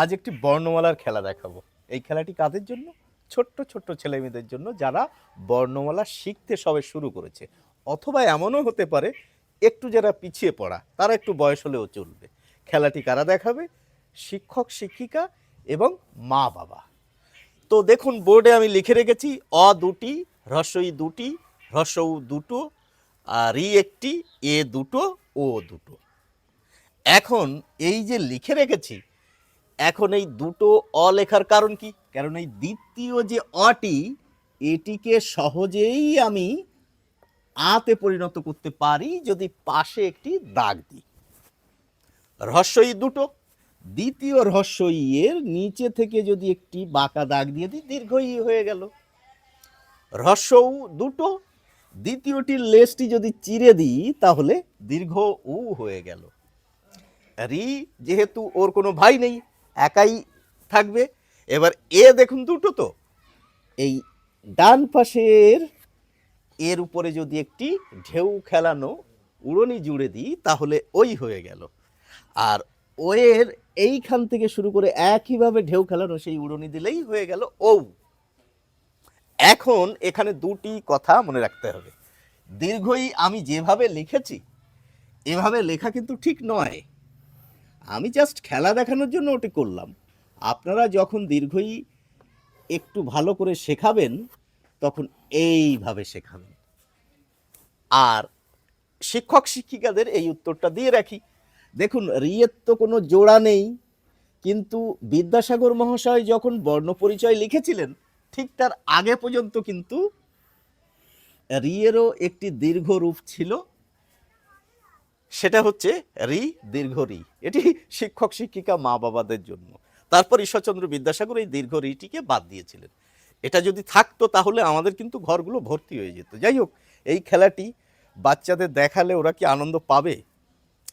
আজ একটি বর্ণমালার খেলা দেখাবো। এই খেলাটি কাদের জন্য? ছোট্ট ছোট্ট ছেলেমেয়েদের জন্য যারা বর্ণমালা শিখতে সবে শুরু করেছে। অথবা এমনও হতে পারে, একটু যারা পিছিয়ে পড়া, তারা একটু বয়স হলেও চলবে। খেলাটি কারা দেখাবে? শিক্ষক, শিক্ষিকা এবং মা বাবা। তো দেখুন, বোর্ডে আমি লিখে রেখেছি, অ দুটি হ্রস্বই দুটি হ্রস্বউ দুটো, আর ই একটি, এ দুটো, ও দুটো। এখন এই যে লিখে রেখেছি এখন এই দুটো অ লেখার কারণ কি? কারণ এই দ্বিতীয় যে অটি, এটিকে সহজেই আমি আতে পরিণত করতে পারি যদি পাশে একটি দাগ দিই। রহস্যই দুটো। দ্বিতীয় রহস্যই এর নিচে থেকে যদি একটি বাঁকা দাগ দিয়ে দিই দীর্ঘই হয়ে গেল। রহস্যও দুটো। দ্বিতীয়টির লেজটি যদি চিরে দিই, তাহলে দীর্ঘ উ হয়ে গেল। রি, যেহেতু ওর কোনো ভাই নেই একাই থাকবে। এবার এ দেখুন দুটো তো। এই ডান পাশের এর উপরে যদি একটি ঢেউ খেলানো উড়নি জুড়ে দিই, তাহলে ওই হয়ে গেল। আর ওয়ের এইখান থেকে শুরু করে একইভাবে ঢেউ খেলানো, সেই উড়নি দিলেই হয়ে গেল ও। এখন এখানে দুটি কথা মনে রাখতে হবে। দীর্ঘই আমি যেভাবে লিখেছি, এভাবে লেখা কিন্তু ঠিক নয়। আমি জাস্ট খেলা দেখানোর জন্য ওটি করলাম। আপনারা যখন দীর্ঘই একটু ভালো করে শেখাবেন, তখন এইভাবে শেখাবেন। আর শিক্ষক, শিক্ষিকাদের এই উত্তরটা দিয়ে রাখি। দেখুন, রিয়ের তো কোনো জোড়া নেই, কিন্তু বিদ্যাসাগর মহাশয় যখন বর্ণপরিচয় লিখেছিলেন, ঠিক তার আগে পর্যন্ত কিন্তু রিয়েরও একটি দীর্ঘ রূপ ছিল। সেটা হচ্ছে রি দীর্ঘ রি। এটি শিক্ষক, শিক্ষিকা, মা বাবাদের জন্য। তারপর ঈশ্বরচন্দ্র বিদ্যাসাগর এই দীর্ঘ রিটিকে বাদ দিয়েছিলেন। এটা যদি থাকতো তাহলে আমাদের কিন্তু ঘরগুলো ভর্তি হয়ে যেত। যাই হোক, এই খেলাটি বাচ্চাদের দেখালে ওরা কি আনন্দ পাবে?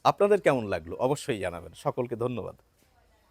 আপনাদের কেমন লাগল? অবশ্যই জানাবেন। সকলকে ধন্যবাদ।